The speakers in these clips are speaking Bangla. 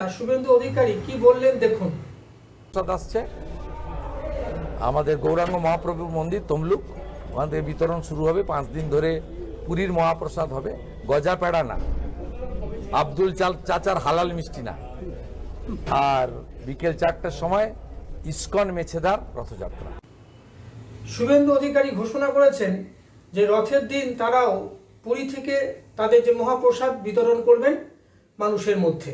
শুভেন্দু অধিকারী কি বললেন দেখুন। আসছে। আমাদের গৌরাঙ্গ মহাপ্রভুর মন্দির তমলুক ওখান থেকে বিতরণ শুরু হবে পাঁচ দিন ধরে। পুরীর মহাপ্রসাদ হবে। গজা পেড়া না। আব্দুল চাল চাচার হালাল মিষ্টি না। আর বিকেল চারটার সময় ইস্কন মেছেদার রথযাত্রা। শুভেন্দু অধিকারী ঘোষণা করেছেন যে রথের দিন তারাও পুরী থেকে তাদের যে মহাপ্রসাদ বিতরণ করবেন মানুষের মধ্যে।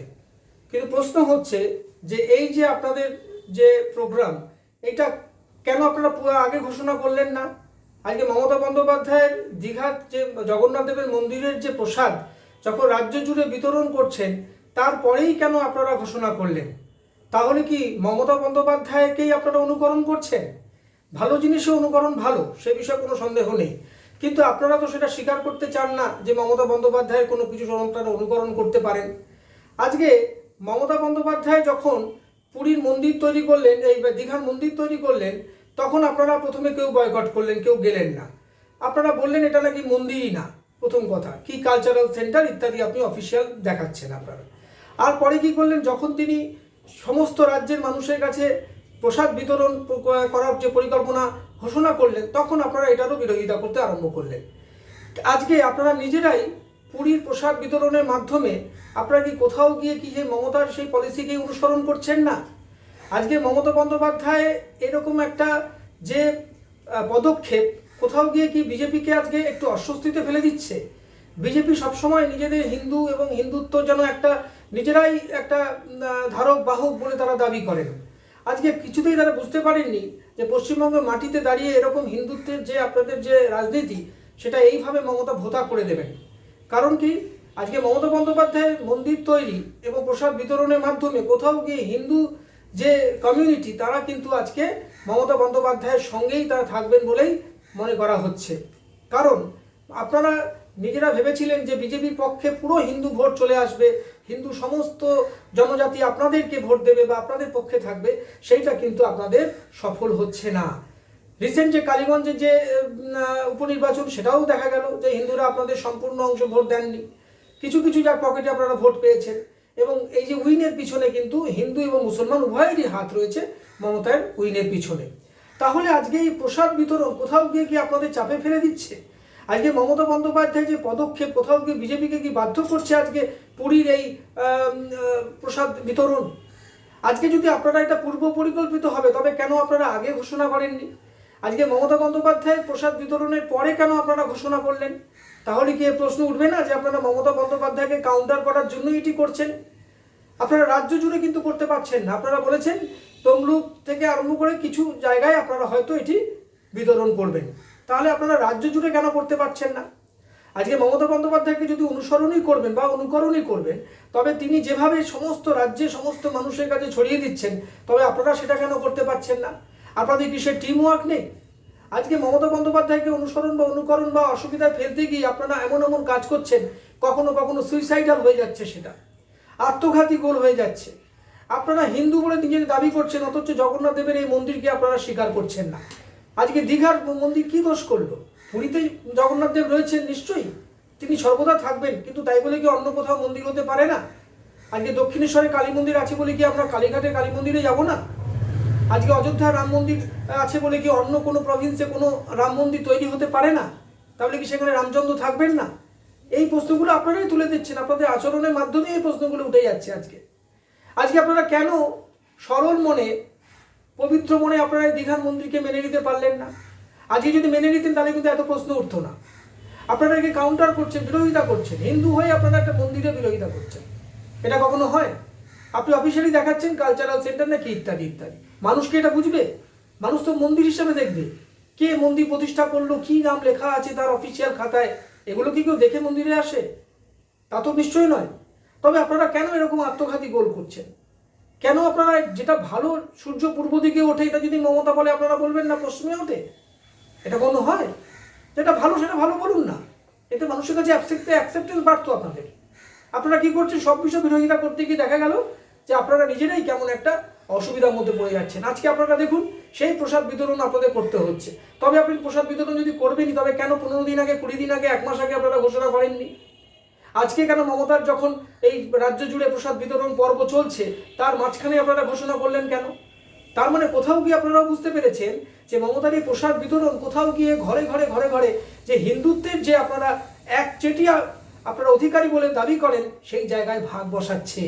কিন্তু প্রশ্ন হচ্ছে যে এই যে আপনাদের যে প্রোগ্রাম এটা কেন আপনারা পুরো আগে ঘোষণা করলেন না? আজকে মমতা বন্দ্যোপাধ্যায়ের দীঘার যে জগন্নাথ দেবের মন্দিরের যে প্রসাদ, যখন রাজ্য জুড়ে বিতরণ করছেন, তারপরেই কেন আপনারা ঘোষণা করলেন? তাহলে কি মমতা বন্দ্যোপাধ্যায়কেই আপনারা অনুকরণ করছেন? ভালো জিনিসে অনুকরণ ভালো, সে বিষয়ে কোনো সন্দেহ নেই। কিন্তু আপনারা তো সেটা স্বীকার করতে চান না যে মমতা বন্দ্যোপাধ্যায়ের কোনো কিছু আপনারা অনুকরণ করতে পারেন। আজকে মমতা বন্দ্যোপাধ্যায় যখন পুরীর মন্দির তৈরি করলেন, এই দীঘার মন্দির তৈরি করলেন, তখন আপনারা প্রথমে কেউ বয়কট করলেন, কেউ গেলেন না। আপনারা বললেন এটা নাকি মন্দিরই না, প্রথম কথা। কি কালচারাল সেন্টার ইত্যাদি আপনি অফিসিয়াল দেখাচ্ছেন আপনারা। আর পরে কি করলেন, যখন তিনি সমস্ত রাজ্যের মানুষের কাছে প্রসাদ বিতরণ করার যে পরিকল্পনা ঘোষণা করলেন, তখন আপনারা এটারও বিরোধিতা করতে আরম্ভ করলেন। আজকে আপনারা নিজেরাই পুরীর প্রসাদ বিতরণের মাধ্যমে আপনারা কি কোথাও গিয়ে কি সেই মমতার সেই পলিসিকেই অনুসরণ করছেন না? আজকে মমতা বন্দ্যোপাধ্যায় এরকম একটা যে পদক্ষেপ কোথাও গিয়ে কি বিজেপিকে আজকে একটু অস্বস্তিতে ফেলে দিচ্ছে? বিজেপি সবসময় নিজেদের হিন্দু এবং হিন্দুত্ব যেন একটা নিজেরাই একটা ধারক বাহক বলে তারা দাবি করেন। আজকে কিছুতেই তারা বুঝতে পারেননি যে পশ্চিমবঙ্গের মাটিতে দাঁড়িয়ে এরকম হিন্দুত্বের যে আপনাদের যে রাজনীতি, সেটা এইভাবে মমতা ভোতা করে দেবেন। কারণ কি? আজকে মমতা বন্দ্যোপাধ্যায়ের মন্দির তৈরি এবং প্রসাদ বিতরণের মাধ্যমে কোথাও গিয়ে হিন্দু যে কমিউনিটি তারা কিন্তু আজকে মমতা বন্দ্যোপাধ্যায়ের সঙ্গেই তারা থাকবেন বলেই মনে করা হচ্ছে। কারণ আপনারা নিজেরা ভেবেছিলেন যে বিজেপির পক্ষে পুরো হিন্দু ভোট চলে আসবে, হিন্দু সমস্ত জনজাতি আপনাদেরকে ভোট দেবে বা আপনাদের পক্ষে থাকবে, সেইটা কিন্তু আপনাদের সফল হচ্ছে না। রিসেন্ট যে কালীগঞ্জের যে উপনির্বাচন, সেটাও দেখা গেল যে হিন্দুরা আপনাদের সম্পূর্ণ অংশ ভোট দেননি। কিছু কিছু যার পকেটে আপনারা ভোট পেয়েছেন। এবং এই যে উইনের পিছনে কিন্তু হিন্দু এবং মুসলমান উভয়েরই হাত রয়েছে মমতার উইনের পিছনে। তাহলে আজকে এই প্রসাদ বিতরণ কোথাও গিয়ে কি আপনাদের চাপে ফেলে দিচ্ছে? আজকে মমতা বন্দ্যোপাধ্যায় যে পদক্ষেপ কোথাও গিয়ে বিজেপিকে কি বাধ্য করছে আজকে পুরীর এই প্রসাদ বিতরণ? আজকে যদি আপনারা এটা পূর্ব পরিকল্পিত হবে, তবে কেন আপনারা আগে ঘোষণা করেননি? আজকে মমতা বন্দ্যোপাধ্যায়ের প্রসাদ বিতরণের পরে কেন আপনারা ঘোষণা করলেন? তাহলে কি প্রশ্ন উঠবে না যে আপনারা মমতা বন্দ্যোপাধ্যায়কে কাউন্টার করার জন্যই এটি করছেন? আপনারা রাজ্য জুড়ে কিন্তু করতে পারছেন না। আপনারা বলেছেন, তমলুক থেকে আরম্ভ করে কিছু জায়গায় আপনারা হয়তো এটি বিতরণ করবেন। তাহলে আপনারা রাজ্য জুড়ে কেন করতে পারছেন না? আজকে মমতা বন্দ্যোপাধ্যায়কে যদি অনুসরণই করবেন বা অনুকরণই করবেন, তবে তিনি যেভাবে সমস্ত রাজ্যে সমস্ত মানুষের কাছে ছড়িয়ে দিচ্ছেন, তবে আপনারা সেটা কেন করতে পারছেন না? আপনাদের কি সে টিম ওয়ার্ক নেই? আজকে মমতা বন্দ্যোপাধ্যায়কে অনুসরণ বা অনুকরণ বা অসুবিধায় ফেলতে গিয়ে আপনারা এমন এমন কাজ করছেন, কখনো কখনো সুইসাইডাল হয়ে যাচ্ছে সেটা। আত্মঘাতী গোল হয়ে যাচ্ছে। আপনারা হিন্দু বলে নিজের দাবি করছেন, অথচ জগন্নাথ দেবের এই মন্দিরকে আপনারা স্বীকার করছেন না। আজকে দীঘার মন্দির কি দোষ করল? পুরীতে জগন্নাথ দেব রয়েছেন নিশ্চয়ই? তিনি সর্বদা থাকবেন, কিন্তু তাই বলে কি অন্য কোথাও মন্দির হতে পারে না? আজকে দক্ষিণেশ্বরে কালী মন্দির আছে বলে কি আমরা কালীঘাটে কালী মন্দিরে যাব না? আজকে অযোধ্যা রাম মন্দির আছে বলে কি অন্য কোনো প্রভিন্সে কোনো রাম মন্দির তৈরি হতে পারে না? তাহলে কি সেখানে রামচন্দ্র থাকবেন না? এই প্রশ্নগুলো আপনারাই তুলে দিচ্ছেন, আপনাদের আচরণের মাধ্যমে এই প্রশ্নগুলো উঠে যাচ্ছে আজকে। আজকে আপনারা কেন সরল মনে, পবিত্র মনে আপনারা দীঘার মন্দিরকে মেনে নিতে পারলেন না? আজকে যদি মেনে নিতেন, তাহলে কিন্তু এত প্রশ্ন উঠতো না। আপনারা একে কাউন্টার করছেন, বিরোধিতা করছেন। হিন্দু হয়ে আপনারা একটা মন্দিরে বিরোধিতা করছেন। এটা কখনো হয়? আপনি অফিসিয়ালি দেখাচ্ছেন কালচারাল সেন্টার নাকি ইত্যাদি ইত্যাদি। মানুষকে এটা বুঝবে? মানুষ তো মন্দির হিসাবে দেখবে। কে মন্দির প্রতিষ্ঠা করল, কি নাম লেখা আছে তার অফিসিয়াল খাতায়? এগুলো কি কেউ দেখে মন্দিরে আসে? তা তো নিশ্চয়ই নয়। তবে আপনারা কেন এরকম আত্মঘাতী গোল করছেন? কেন আপনারা যেটা ভালো সূর্য পূর্ব দিকে ওঠে, এটা যদি মমতা বলে আপনারা বলবেন না পশ্চিমে ওঠে? এটা কোনো হয়? যেটা ভালো সেটা ভালো বলুন না। এতে মানুষের কাছে অ্যাকসেপ্টে অ্যাকসেপ্টেন্স বাড়তো আপনাদের। আপনারা কি করছেন? সব বিষয় বিরোধিতা করতে গিয়ে দেখা গেল যে আপনারা নিজেরাই কেমন একটা অসুবিধার মধ্যে পড়ে যাচ্ছেন। আজকে আপনারা দেখুন, সেই প্রসাদ বিতরণ আপনাদের করতে হচ্ছে। তবে আপনি প্রসাদ বিতরণ যদি করবেনই, তবে কেন পনেরো দিন আগে, কুড়ি দিন আগে, এক মাস আগে আপনারা ঘোষণা করেননি? আজকে কেন মমতার যখন এই রাজ্য জুড়ে প্রসাদ বিতরণ পর্ব চলছে, তার মাঝখানে আপনারা ঘোষণা করলেন কেন? তার মানে কোথাও গিয়ে আপনারা বুঝতে পেরেছেন যে মমতার এই প্রসাদ বিতরণ কোথাও গিয়ে ঘরে ঘরে ঘরে ঘরে যে হিন্দুত্বের যে আপনারা এক চেটিয়া আপনারা অধিকারী বলে দাবি করেন, সেই জায়গায় ভাগ বসাচ্ছে।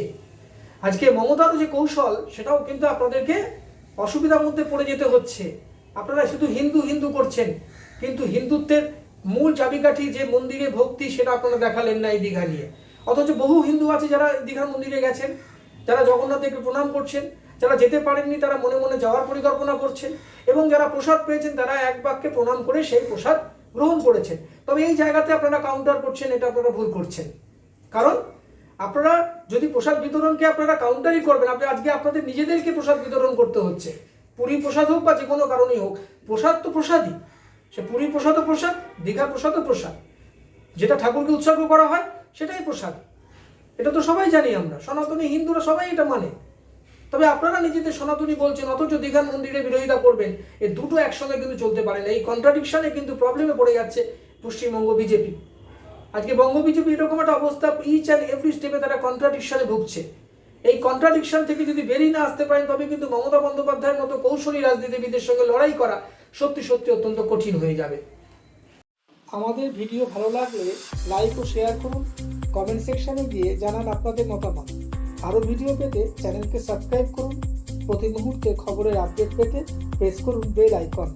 আজকে মমতার যে কৌশল, সেটাও কিন্তু আপনাদেরকে অসুবিধার মধ্যে পড়ে যেতে হচ্ছে। আপনারা শুধু হিন্দু হিন্দু করছেন, কিন্তু হিন্দুত্বের মূল চাবিকাঠি যে মন্দিরে ভক্তি, সেটা আপনারা দেখালেন না এই দীঘা নিয়ে। অথচ বহু হিন্দু আছে যারা দীঘার মন্দিরে গেছেন, যারা জগন্নাথ দেবকে প্রণাম করছেন, যারা যেতে পারেননি, তারা মনে মনে যাওয়ার পরিকল্পনা করছেন, এবং যারা প্রসাদ পেয়েছেন, তারা এক বাক্যে প্রণাম করে সেই প্রসাদ গ্রহণ করেছেন। তবে এই জায়গাতে আপনারা কাউন্টার করছেন, এটা আপনারা ভুল করছেন। কারণ আপনারা যদি প্রসাদ বিতরণকে আপনারা কাউন্টারই করবেন, আপনি আজকে আপনাদের নিজেদেরকে প্রসাদ বিতরণ করতে হচ্ছে। পুরী প্রসাদ হোক বা যে কোনো কারণেই হোক, প্রসাদ তো প্রসাদই। সে পুরীর প্রসাদও প্রসাদ দীঘার প্রসাদও প্রসাদ। যেটা ঠাকুরকে উৎসর্গ করা হয়, সেটাই প্রসাদ। এটা তো সবাই জানি আমরা, সনাতনী হিন্দুরা সবাই এটা মানে। তবে আপনারা নিজেদের সনাতনী বলছেন, অথচ দীঘার মন্দিরে বিরোধিতা করবেন এই দুটো একসঙ্গে কিন্তু চলতে পারে না। এই কন্ট্রাডিকশনে কিন্তু প্রবলেমে পড়ে যাচ্ছে পশ্চিমবঙ্গ বিজেপি। আজকে বঙ্গ বিজেপি এরকম একটা অবস্থা ইচ অ্যান্ড এভরি স্টেপে তারা কন্ট্রাডিকশনে ভুগছে। এই কন্ট্রাডিকশন থেকে যদি বেরিয়ে না আসতে পারেন, তবে কিন্তু মমতা বন্দ্যোপাধ্যায়ের মতো কৌশলী রাজনীতিবিদের সঙ্গে লড়াই করা সত্যি সত্যি অত্যন্ত কঠিন হয়ে যাবে। আমাদের ভিডিও ভালো লাগলে লাইক ও শেয়ার করুন কমেন্ট সেকশনে গিয়ে জানান আপনাদের মতামত। আরও ভিডিও পেতে চ্যানেলকে সাবস্ক্রাইব করুন। প্রতি মুহূর্তে খবরের আপডেট পেতে প্রেস করুন বেল আইকন